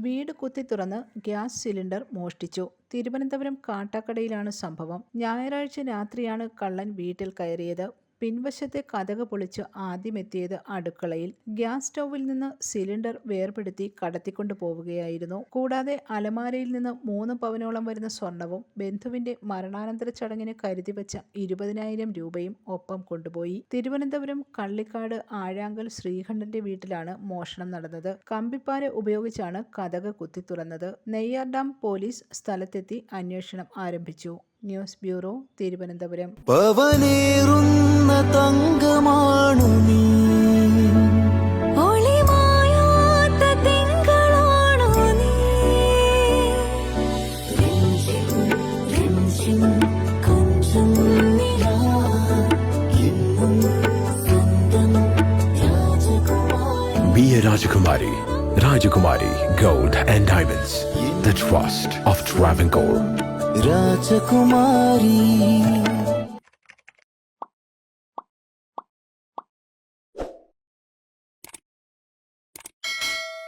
വീട് കുത്തി തുറന്ന് ഗ്യാസ് സിലിണ്ടർ മോഷ്ടിച്ചു. തിരുവനന്തപുരം കാട്ടാക്കടയിലാണ് സംഭവം. ഞായറാഴ്ച രാത്രിയാണ് കള്ളൻ വീട്ടിൽ കയറിയത്. പിൻവശത്തെ കതക് പൊളിച്ച് ആദ്യമെത്തിയത് അടുക്കളയിൽ. ഗ്യാസ് സ്റ്റൗവിൽ നിന്ന് സിലിണ്ടർ വേർപെടുത്തി കടത്തിക്കൊണ്ടു പോവുകയായിരുന്നു. കൂടാതെ അലമാരയിൽ നിന്ന് മൂന്ന് പവനോളം വരുന്ന സ്വർണവും ബന്ധുവിന്റെ മരണാനന്തര ചടങ്ങിന് കരുതി വെച്ച ഇരുപതിനായിരം രൂപയും ഒപ്പം കൊണ്ടുപോയി. തിരുവനന്തപുരം കള്ളിക്കാട് ആഴാങ്കൽ ശ്രീകണ്ഠന്റെ വീട്ടിലാണ് മോഷണം നടന്നത്. കമ്പിപ്പാര ഉപയോഗിച്ചാണ് കഥക കുത്തി തുറന്നത്. നെയ്യാർ ഡാം പോലീസ് സ്ഥലത്തെത്തി അന്വേഷണം ആരംഭിച്ചു. ന്യൂസ് ബ്യൂറോ തിരുവനന്തപുരം പവനേറുന്ന തങ്കമാണു നീ Rajkumari, Be a Rajakumari. Rajakumari Gold and Diamonds. The trust of Travancore. Rajakumari.